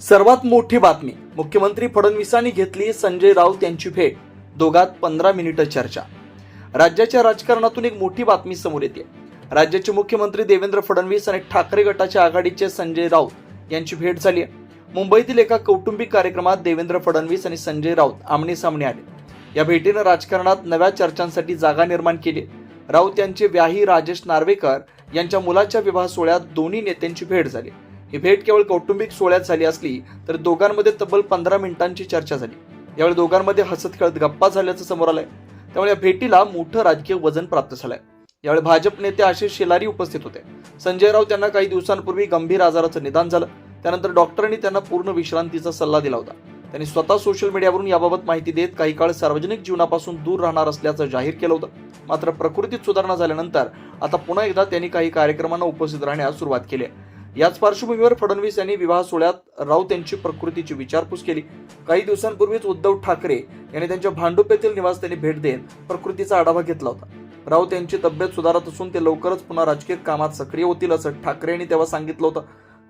सर्वात मोठी बातमी. मुख्यमंत्री फडणवीसांनी घेतली संजय राऊत यांची भेट. दोघात पंधरा मिनिटं चर्चा. राज्याच्या राजकारणातून एक मोठी बातमी समोर येते. राज्याचे मुख्यमंत्री देवेंद्र फडणवीस आणि ठाकरे गटाच्या आघाडीचे संजय राऊत यांची भेट झाली आहे. मुंबईतील एका कौटुंबिक कार्यक्रमात देवेंद्र फडणवीस आणि संजय राऊत आमने सामने आले. या भेटीनं राजकारणात नव्या चर्चांसाठी जागा निर्माण केली. राऊत यांचे व्याही राजेश नार्वेकर यांच्या मुलाच्या विवाह सोहळ्यात दोन्ही नेत्यांची भेट झाली. ही भेट केवळ कौटुंबिक सोहळ्यात झाली असली तर दोघांमध्ये तब्बल पंधरा मिनिटांची चर्चा झाली. यावेळी दोघांमध्ये हसत खेळत गप्पा झाल्याचं समोर आलंय. त्यामुळे या भेटीला मोठं राजकीय वजन प्राप्त झालंय. यावेळी भाजप नेते आशिष शेलारी उपस्थित होते. संजय राऊत यांना काही दिवसांपूर्वी गंभीर आजाराचं निदान झालं. त्यानंतर डॉक्टरांनी त्यांना पूर्ण विश्रांतीचा सल्ला दिला होता. त्यांनी स्वतः सोशल मीडियावरून याबाबत माहिती देत काही काळ सार्वजनिक जीवनापासून दूर राहणार असल्याचं जाहीर केलं होतं. मात्र प्रकृतीत सुधारणा झाल्यानंतर आता पुन्हा एकदा त्यांनी काही कार्यक्रमांना उपस्थित राहण्यास सुरुवात केली आहे. याच पार्श्वभूमीवर फडणवीस यांनी विवाह सोहळ्यात राऊत यांची प्रकृतीची विचारपूस केली. काही दिवसांपूर्वीच उद्धव ठाकरे यांनी त्यांच्या भांडुप येथील त्यांनी भेट देत प्रकृतीचा आढावा घेतला होता. राऊत यांची तब्येत सुधारत असून ते लवकरच पुन्हा राजकीय कामात सक्रिय होतील असं ठाकरे यांनी तेव्हा सांगितलं होतं.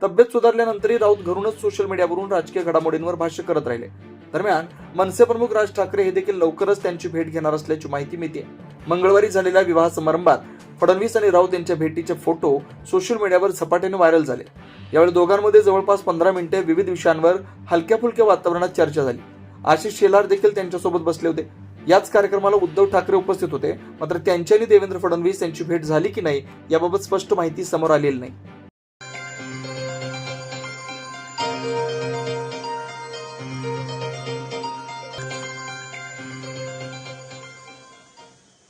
तब्येत सुधारल्यानंतरही राऊत घरूनच सोशल मीडियावरून राजकीय घडामोडींवर भाष्य करत राहिले. दरम्यान मनसे प्रमुख राज ठाकरे हे देखील लवकरच त्यांची भेट घेणार असल्याची माहिती मिळते मंगळवारी झालेल्या विवाह समारंभात फडणवीस आणि राऊत यांच्या भेटीचे फोटो सोशल मीडियावर झपाट्याने व्हायरल झाले. यावेळी दोघांमध्ये जवळपास पंधरा मिनिटे विविध विषयांवर हलक्या फुलक्या वातावरणात चर्चा झाली. आशिष शेलार देखील त्यांच्यासोबत बसले होते. याच कार्यक्रमाला उद्धव ठाकरे उपस्थित होते. मात्र त्यांच्यानी देवेंद्र फडणवीस यांची भेट झाली की नाही याबाबत स्पष्ट माहिती समोर आलेली नाही.